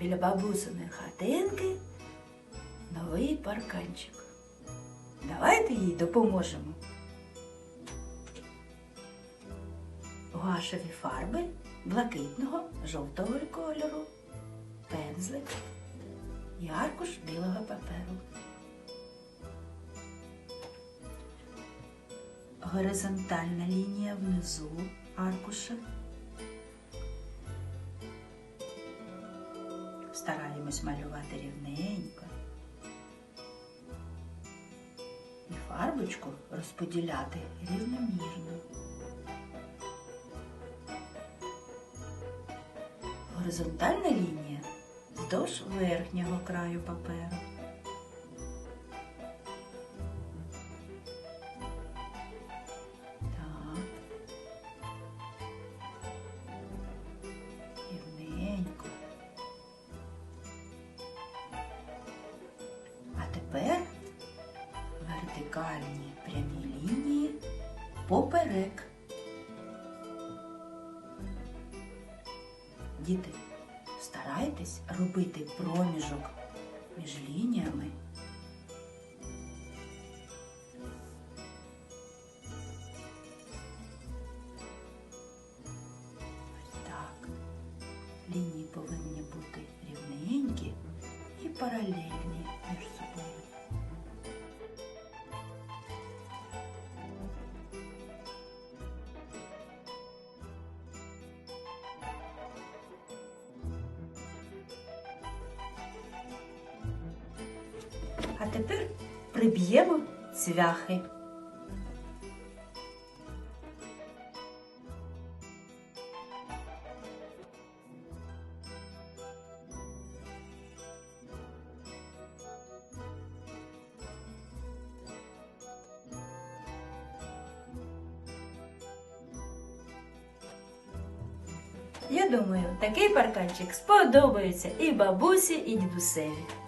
біля бабусиної хатинки новий парканчик. Давайте їй допоможемо. Гуашеві фарби блакитного, жовтого кольору, пензлик і аркуш білого паперу. Горизонтальна лінія внизу аркуша. Стараємось малювати рівненько. І фарбочку розподіляти рівномірно. Горизонтальна лінія вздовж верхнього краю паперу. Вертикальні прямі лінії поперек. Діти, старайтесь робити проміжок між лініями. Так. Лінії повинні бути рівненькі і паралельні А тепер приб'ємо цвяхи. Я думаю, такий парканчик сподобається і бабусі, і дідусеві.